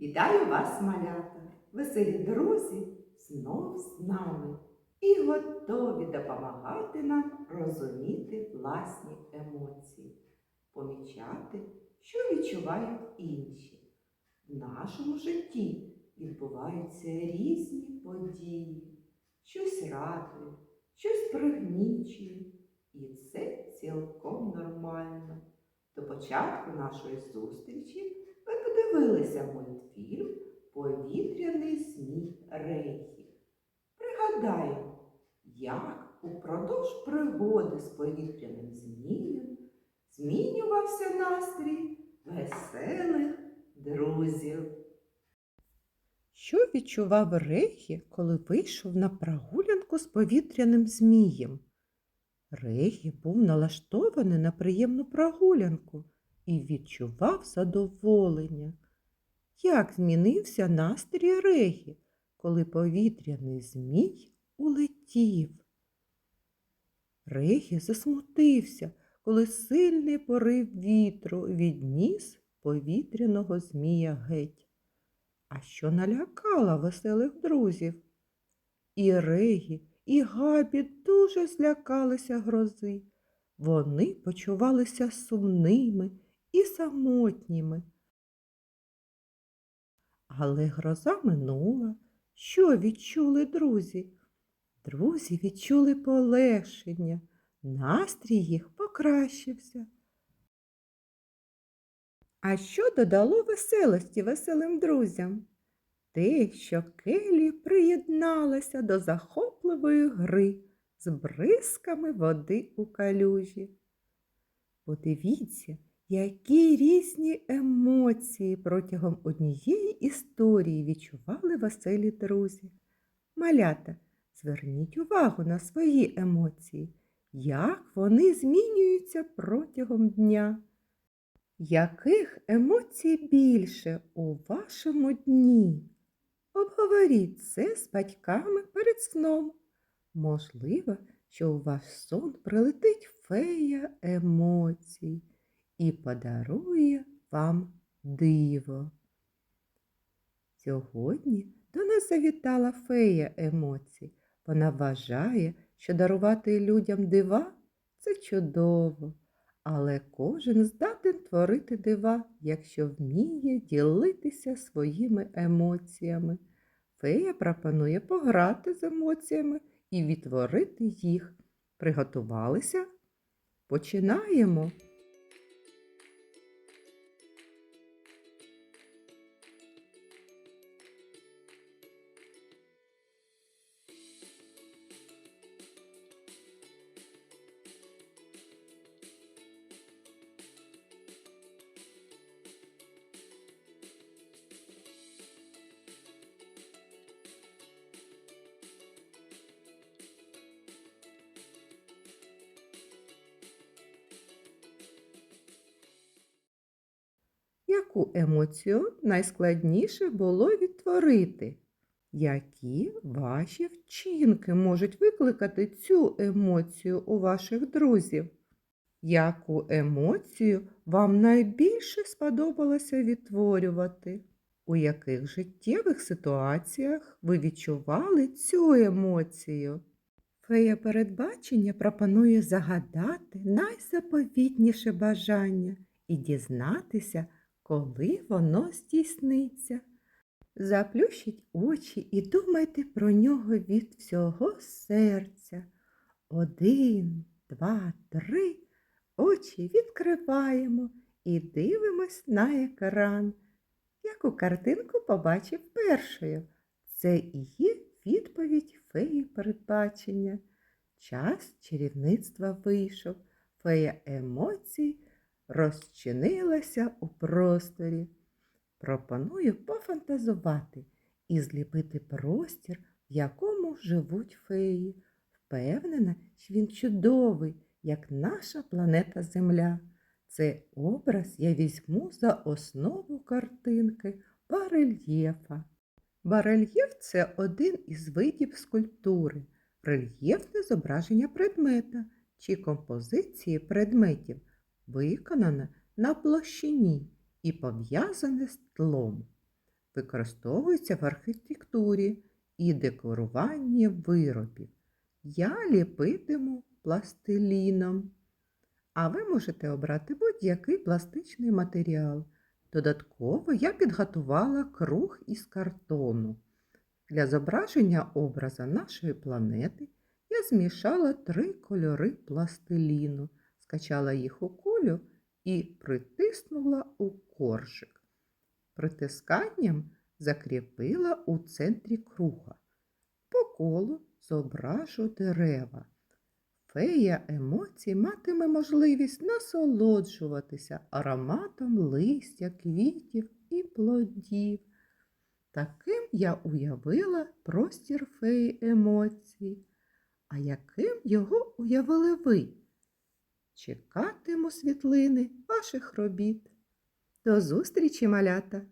Вітаю вас, малята! Веселі друзі знов з нами і готові допомагати нам розуміти власні емоції, помічати, що відчувають інші. В нашому житті відбуваються різні події, щось радує, щось пригнічує, і це цілком нормально. До початку нашої зустрічі ви подивилися мультфільм Повітряний змій Рейхі. Пригадаємо, як упродовж пригоди з повітряним змієм змінювався настрій веселих друзів. Що відчував Регі, коли вийшов на прогулянку з повітряним змієм? Регі був налаштований на приємну прогулянку і відчував задоволення. Як змінився настрій Регі, коли повітряний змій улетів? Регі засмутився, коли сильний порив вітру відніс повітряного змія геть. А що налякало веселих друзів? І Регі, і Габі дуже злякалися грози. Вони почувалися сумними і самотніми. Але гроза минула. Що відчули друзі? Друзі відчули полегшення, настрій їх покращився. А що додало веселості веселим друзям? Те, що Келі приєдналася до захопливої гри з бризками води у калюжі. Подивіться, які різні емоції протягом однієї історії відчували веселі друзі. Малята, зверніть увагу на свої емоції, як вони змінюються протягом дня. Яких емоцій більше у вашому дні? Обговоріть це з батьками перед сном. Можливо, що у ваш сон прилетить фея емоцій і подарує вам диво. Сьогодні до нас завітала фея емоцій. Вона вважає, що дарувати людям дива це чудово, але кожен здатен творити дива, якщо вміє ділитися своїми емоціями. Фея пропонує пограти з емоціями і відтворити їх. Приготувалися? Починаємо. Яку емоцію найскладніше було відтворити? Які ваші вчинки можуть викликати цю емоцію у ваших друзів? Яку емоцію вам найбільше сподобалося відтворювати? У яких життєвих ситуаціях ви відчували цю емоцію? Фея передбачення пропонує загадати найзаповітніше бажання і дізнатися, коли воно здійсниться. Заплющіть очі і думайте про нього від всього серця. Один, два, три. Очі відкриваємо і дивимось на екран. Яку картинку побачив першою? Це і є відповідь феї передбачення. Час чарівництва вийшов, фея емоцій розчинилася у просторі. Пропоную пофантазувати і зліпити простір, в якому живуть феї. Впевнена, що він чудовий, як наша планета Земля. Цей образ я візьму за основу картинки барельєфа. Барельєф це один із видів скульптури, рельєфне зображення предмета чи композиції предметів, виконане на площині і пов'язане з тлом. використовуються в архітектурі і декоруванні виробів. Я ліпитиму пластиліном. А ви можете обрати будь-який пластичний матеріал. Додатково я підготувала круг із картону. Для зображення образа нашої планети я змішала три кольори пластиліну, скачала їх у кулю і притиснула у коржик. Притисканням закріпила у центрі круга. По колу зображу дерева. Фея емоцій матиме можливість насолоджуватися ароматом листя, квітів і плодів. Таким я уявила простір феї емоцій. А яким його уявили ви? Чекатиму світлини ваших робіт. До зустрічі, малята!